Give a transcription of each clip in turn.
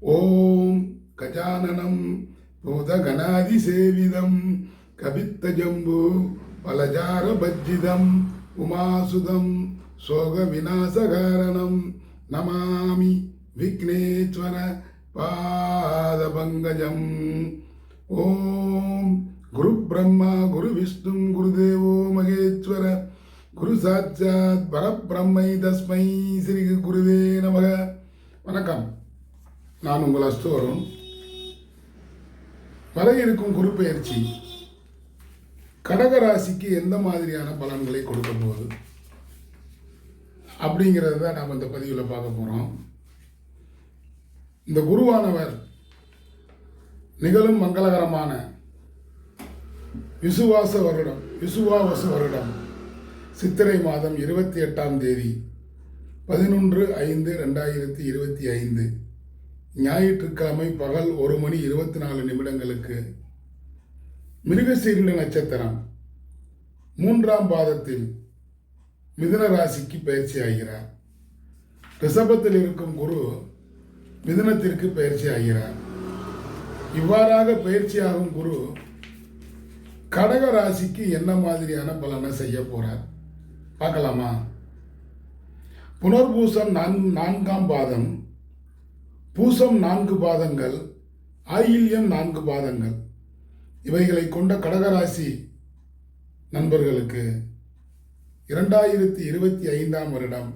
ஓம் கஜானனம் பூதகணாதிசேவிதம் கபித்தஜம்பு பலஜாரபஜ்ஜிதம் உமாசுதம் சோக விநாசகாரணம் நமாமி விக்னேஸ்வர பாதபங்கஜம். ஓம் குரு பிரம்மா குரு விஷ்ணு குருதேவோ மகேஸ்வர குரு சாட்சாத் பரபிரம்மை தஸ்மை ஸ்ரீ குருவே நமக. வணக்கம். நான் உங்கள் அஸ்தோரும். வர இருக்கும் குரு பெயர்ச்சி கடகராசிக்கு எந்த மாதிரியான பலன்களை கொடுக்க போகுது அப்படிங்கிறது தான் நாம் இந்த பதிவில் பார்க்க போகிறோம் இந்த குருவானவர் நிகழும் மங்களகரமான விசுவாச வருடம் விசுவாவச வருடம். சித்திரை மாதம் இருபத்தி எட்டாம் தேதி பதினொன்று ஐந்து ரெண்டாயிரத்தி இருபத்தி ஐந்து. ஞாயிற்றுக்கிழமை பகல் ஒரு மணி இருபத்தி நாலு நிமிடங்களுக்கு மிருகசீரிட நட்சத்திரம் மூன்றாம் பாதத்தில் மிதுன ராசிக்கு பயிற்சி ஆகிறார் ரிஷபத்தில் இருக்கும் குரு மிதுனத்திற்கு பயிற்சி ஆகிறார் இவ்வாறாக பயிற்சியாகும் குரு கடக ராசிக்கு என்ன மாதிரியான பலனை செய்ய போகிறார் பார்க்கலாமா? புனர்பூசம் நான் நான்காம் பாதம் பூசம் நான்கு பாதங்கள் ஆயில்யம் நான்கு பாதங்கள். இவைகளை கொண்ட கடகராசி நண்பர்களுக்கு இரண்டாயிரத்தி இருபத்தி ஐந்தாம் வருடம்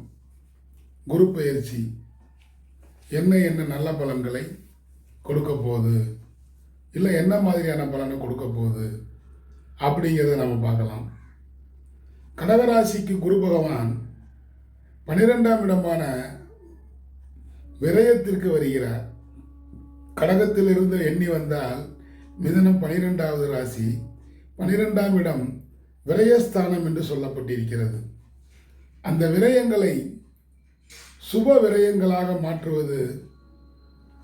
குரு பயிற்சி என்ன என்ன நல்ல பலன்களை கொடுக்க போகுது? இல்லை என்ன மாதிரியான பலனை கொடுக்க போகுது? அப்படிங்கிறத நம்ம பார்க்கலாம். கடகராசிக்கு குரு பகவான் பனிரெண்டாம் இடமான விரயத்திற்கு வருகிறார். கடகத்திலிருந்து எண்ணி வந்தால் மிதனம் பனிரெண்டாவது ராசி. பனிரெண்டாம் இடம் விரயஸ்தானம் என்று சொல்லப்பட்டிருக்கிறது. அந்த விரயங்களை சுப விரயங்களாக மாற்றுவது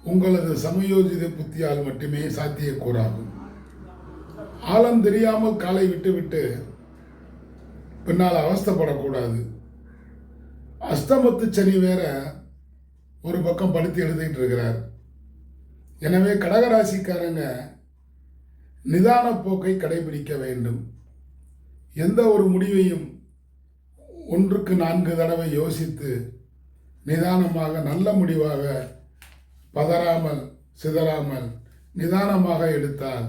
உங்களது சமயோஜித புத்தியால் மட்டுமே சாத்தியக்கூறாகும். ஆழம் தெரியாமல் காலை விட்டுவிட்டு பின்னால் அவஸ்தைப்படக்கூடாது. அஸ்தமத்து சனி வேற ஒரு பக்கம் படுத்து எழுதிட்டு இருக்கிறார். எனவே கடகராசிக்காரங்க நிதான போக்கை கடைபிடிக்க வேண்டும். எந்த ஒரு முடிவையும் ஒன்றுக்கு நான்கு தடவை யோசித்து நிதானமாக நல்ல முடிவாக பதறாமல் சிதறாமல் நிதானமாக எடுத்தால்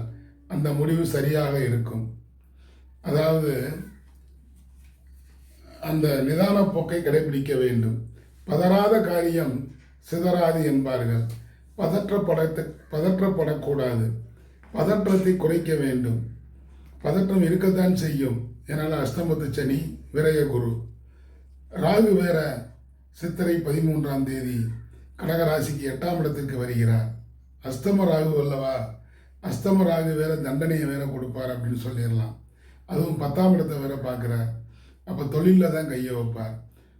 அந்த முடிவு சரியாக இருக்கும். அதாவது அந்த நிதான போக்கை கடைபிடிக்க வேண்டும். பதறாத காரியம் சிதறாது என்பார்கள். பதற்றப்பட பதற்றப்படக்கூடாது. பதற்றத்தை குறைக்க வேண்டும். பதற்றம் இருக்கத்தான் செய்யும் என்னால் அஷ்டமத்து சனி விரய குரு. ராகு வேற சித்திரை பதிமூன்றாம் தேதி கடகராசிக்கு எட்டாம் இடத்திற்கு வருகிறார். அஸ்தம ராகு அல்லவா? அஸ்தம ராகு வேற தண்டனையை வேற கொடுப்பார் அப்படின்னு சொல்லிடலாம். அதுவும் பத்தாம் இடத்தை வேற பார்க்குறார். அப்போ தொழிலில் தான் கையை வைப்பார்.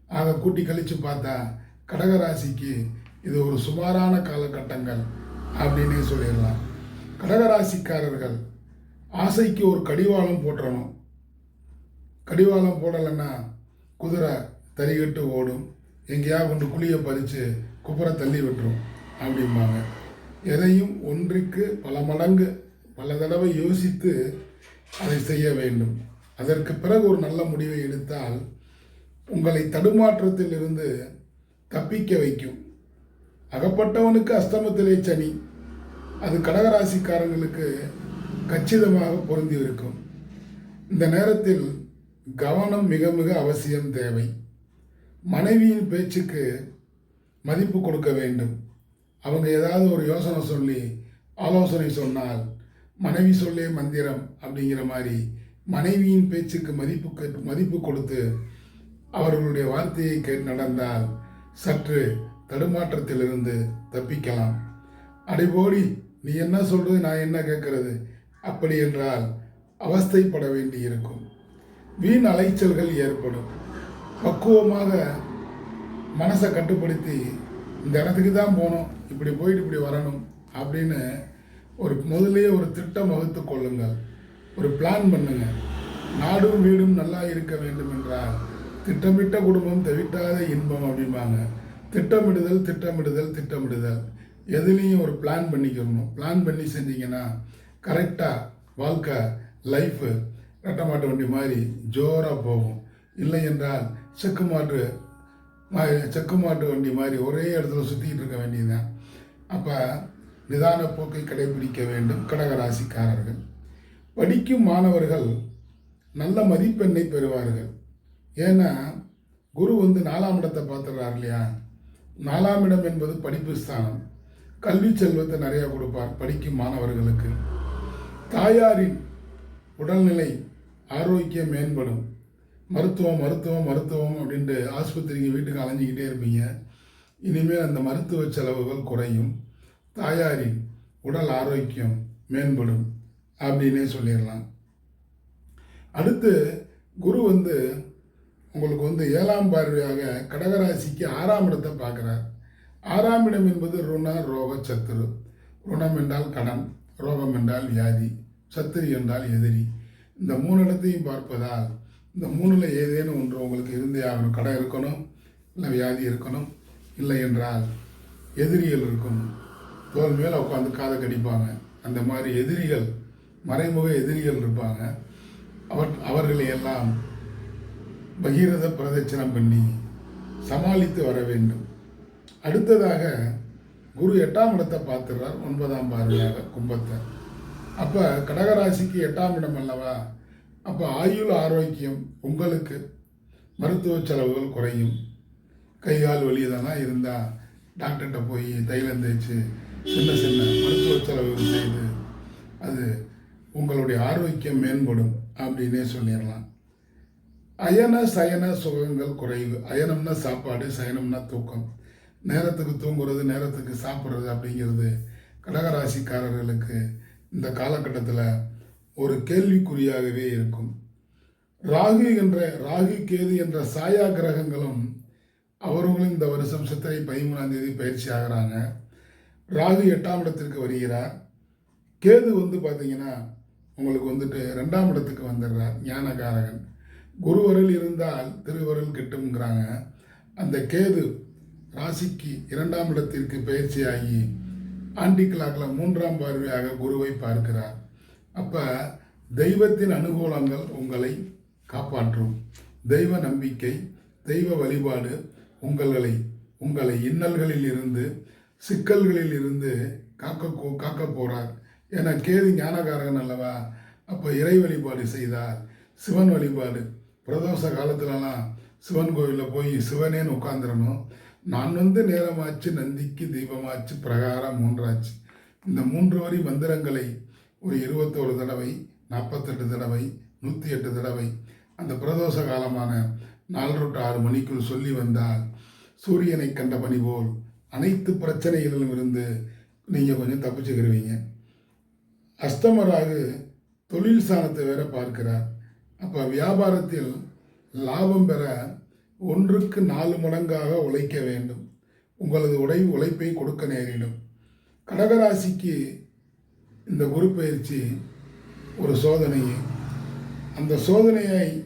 ஆக கூட்டி கழித்து பார்த்தா கடகராசிக்கு இது ஒரு சுமாரான காலகட்டங்கள் அப்படின்னே சொல்லிடலாம். கடகராசிக்காரர்கள் ஆசைக்கு ஒரு கடிவாளம் போட்டுறணும் கடிவாளம் போடலைன்னா குதிரை தறிகட்டு ஓடும். எங்கேயா கொண்டு குழியை பறித்து குப்புற தள்ளி விட்டுரும் அப்படிம்பாங்க. எதையும் ஒன்றுக்கு பல மடங்கு பல தடவை யோசித்து அதை செய்ய வேண்டும். அதற்கு பிறகு ஒரு நல்ல முடிவை எடுத்தால் உங்களை தடுமாற்றத்திலிருந்து தப்பிக்க வைக்கும். அகப்பட்டவனுக்கு அஸ்தமத்திலே சனி. அது கடகராசிக்காரங்களுக்கு கச்சிதமாக பொருந்தி இருக்கும் இந்த நேரத்தில் கவனம் மிக மிக அவசியம் தேவை. மனைவியின் பேச்சுக்கு மதிப்பு கொடுக்க வேண்டும். அவங்க ஏதாவது ஒரு யோசனை சொல்லி ஆலோசனை சொன்னால் மனைவி சொல்லே மந்திரம் அப்படிங்கிற மாதிரி மனைவியின் பேச்சுக்கு மதிப்பு மதிப்பு கொடுத்து அவர்களுடைய வார்த்தையை கேட்டு நடந்தால் சற்று தடுமாற்றத்திலிருந்து தப்பிக்கலாம். அடைபோடி நீ என்ன சொல்றது நான் என்ன கேட்கறது? அப்படி என்றால் அவஸ்தைப்பட வேண்டி இருக்கும் வீண் அலைச்சல்கள் ஏற்படும். பக்குவமாக மனசை கட்டுப்படுத்தி இந்த இடத்துக்கு தான் போகணும் இப்படி போயிட்டு இப்படி வரணும் அப்படின்னு ஒரு முதலே ஒரு திட்டம் வகுத்து கொள்ளுங்கள். ஒரு பிளான் பண்ணுங்கள் நாடும் வீடும் நல்லா இருக்க வேண்டும் என்றால் திட்டமிட்ட குடும்பம் தவிட்டாத இன்பம் அப்படிம்பாங்க. திட்டமிடுதல் திட்டமிடுதல் திட்டமிடுதல். எதுலேயும் ஒரு பிளான் பண்ணிக்கிறணும் பிளான் பண்ணி செஞ்சீங்கன்னா கரெக்டாக வாழ்க்கை லைஃபு ரெட்டை வண்டி மாதிரி ஜோராக போகும். இல்லை என்றால் செக்கு மாட்டு செக்கு மாட்டு வண்டி மாதிரி ஒரே இடத்துல சுற்றிக்கிட்டு இருக்க வேண்டியதுதான். அப்போ நிதான போக்கை கடைபிடிக்க வேண்டும் கடகராசிக்காரர்கள். படிக்கும் மாணவர்கள் நல்ல மதிப்பெண்ணை பெறுவார்கள். ஏன்னா குரு வந்து நாலாம் இடத்தை பார்த்துடுறார் இல்லையா? நாலாம் இடம் என்பது படிப்பு ஸ்தானம். கல்வி செல்வத்தை நிறையா கொடுப்பார் படிக்கும் மாணவர்களுக்கு. தாயாரின் உடல்நிலை ஆரோக்கியம் மேம்படும். மருத்துவம் மருத்துவம் மருத்துவம் அப்படின்ட்டு ஆஸ்பத்திரிக்கு வீட்டுக்கு அலைஞ்சிக்கிட்டே இருப்பீங்க. இனிமேல் அந்த மருத்துவ செலவுகள் குறையும். தாயாரின் உடல் ஆரோக்கியம் மேம்படும் அப்படின்னே சொல்லிடலாம். அடுத்து குரு வந்து உங்களுக்கு வந்து ஏழாம் பார்வையாக கடகராசிக்கு ஆறாம் இடத்தை பார்க்குறார். ஆறாம் இடம் என்பது ருண ரோக சத்துரு. ருணம் என்றால் கடன் ரோகம் என்றால் வியாதி சத்துரு என்றால் எதிரி. இந்த மூணு இடத்தையும் பார்ப்பதால் இந்த மூணில் ஏதேனும் ஒன்று உங்களுக்கு இருந்தே ஆகணும். கடன் இருக்கணும் இல்லை வியாதி இருக்கணும் இல்லை என்றால் எதிரிகள் இருக்கணும். தோல் மேலே உட்காந்து காதை கடிப்பாங்க. அந்த மாதிரி எதிரிகள் மறைமுக எதிரிகள் இருப்பாங்க. அவர் அவர்களை எல்லாம் பகீரத பிரதட்சணம் பண்ணி சமாளித்து வர வேண்டும். அடுத்ததாக குரு எட்டாம் இடத்தை பார்த்துடுறார். ஒன்பதாம் பார்வையாக கும்பத்தை. அப்போ கடகராசிக்கு எட்டாம் இடம் அல்லவா? அப்போ ஆயுள் ஆரோக்கியம் உங்களுக்கு மருத்துவ செலவுகள் குறையும். கை கால் வலி இதெல்லாம் இருந்தால் டாக்டர்கிட்ட போய் தைலம் தேய்ச்சி சின்ன சின்ன மருத்துவ செலவுகள் செய்து அது உங்களுடைய ஆரோக்கியம் மேம்படும் அப்படின்னே சொல்லிடலாம். அயன சயன சுகங்கள் குறைவு. அயனம்னா சாப்பாடு சயனம்னா தூக்கம். நேரத்துக்கு தூங்குறது நேரத்துக்கு சாப்பிட்றது அப்படிங்கிறது கடகராசிக்காரர்களுக்கு இந்த காலகட்டத்தில் ஒரு கேள்விக்குறியாகவே இருக்கும். ராகு என்ற ராகு கேது என்ற சாயா கிரகங்களும் அவர்களும் இந்த வருஷம் சித்திரை பதிமூணாம் தேதி பயிற்சி ஆகிறாங்க. ராகு எட்டாம் இடத்திற்கு வருகிறார். கேது வந்து பார்த்தீங்கன்னா உங்களுக்கு வந்துட்டு ரெண்டாம் இடத்துக்கு வந்துடுறார் ஞானகாரகன். குருவரில் இருந்தால் திருவருள் கிட்டும்ங்கிறாங்க. அந்த கேது ராசிக்கு இரண்டாம் இடத்திற்கு பயிற்சியாகி ஆண்டி கிளாக்கில் மூன்றாம் பார்வையாக குருவை பார்க்கிறார். அப்போ தெய்வத்தின் அனுகூலங்கள் உங்களை காப்பாற்றும். தெய்வ நம்பிக்கை தெய்வ வழிபாடு உங்களை உங்களை இன்னல்களில் இருந்து சிக்கல்களில் இருந்து காக்க காக்க போகிறார் ஏன்னா கேது ஞானகாரகன் அல்லவா? அப்போ இறை வழிபாடு செய்தார் சிவன் வழிபாடு பிரதோஷ காலத்துலலாம் சிவன் கோவிலில் போய் சிவனேன்னு உட்காந்துடணும் நான் வந்து நேரமாச்சு நந்திக்கு தீபமாச்சு பிரகாரம் மூன்றாச்சு. இந்த மூன்று வரி மந்திரங்களை ஒரு இருபத்தோரு தடவை நாற்பத்தெட்டு தடவை நூற்றி எட்டு தடவை அந்த பிரதோஷ காலமான நாலு டு ஆறு மணிக்குள் சொல்லி வந்தால் சூரியனை கண்ட பணி போல் அனைத்து பிரச்சனைகளிலும் இருந்து நீங்கள் கொஞ்சம் தப்பிச்சுக்கிருவீங்க. அஸ்தமராகு தொழில் சாணத்தை வேற பார்க்கிறார். அப்போ வியாபாரத்தில் லாபம் பெற ஒன்றுக்கு நாலு மடங்காக உழைக்க வேண்டும். உங்களது உடை உழைப்பை கொடுக்க நேரிடும். கடகராசிக்கு இந்த குரு பயிற்சி ஒரு சோதனை. அந்த சோதனையை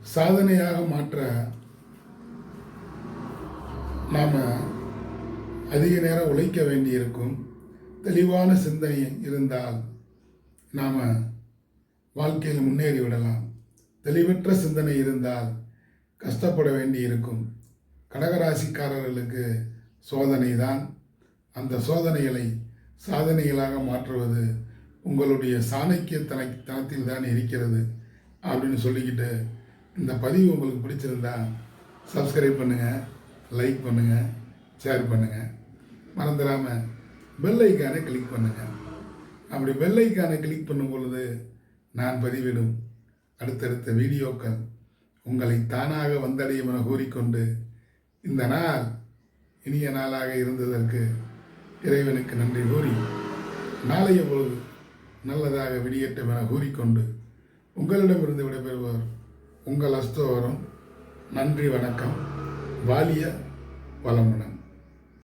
சாதனையாக மாற்ற நாம் அதிக நேரம் உழைக்க வேண்டியிருக்கும். தெளிவான சிந்தனை இருந்தால் நாம் வாழ்க்கையில் முன்னேறி விடலாம் தெளிவற்ற சிந்தனை இருந்தால் கஷ்டப்பட வேண்டி இருக்கும் கடகராசிக்காரர்களுக்கு சோதனை தான் அந்த சோதனைகளை சாதனைகளாக மாற்றுவது உங்களுடைய சாணக்கியத்தன தனத்தில் தான் இருக்கிறது அப்படின்னு சொல்லிக்கிட்டு இந்த பதிவு உங்களுக்கு பிடிச்சிருந்தா சப்ஸ்கிரைப் பண்ணுங்கள் லைக் பண்ணுங்கள் ஷேர் பண்ணுங்கள் மறந்துடாமல் பெல் ஐக்கானை கிளிக் பண்ணுங்கள் அப்படி பெல் ஐக்கானை கிளிக் பண்ணும் பொழுது நான் பதிவிடும் அடுத்தடுத்த வீடியோக்கள் உங்களை தானாக வந்தடையும் என கூறிக்கொண்டு இந்த நாள் இனிய நாளாக இருந்ததற்கு இறைவனுக்கு நன்றி கூறி நாளைய பொழுது நல்லதாக வெளியேற்றம் என கூறிக்கொண்டு உங்களிடமிருந்து விடைபெறுவர் உங்கள் அஸ்தோவரம் நன்றி வணக்கம். வாலிய வளமுடன்.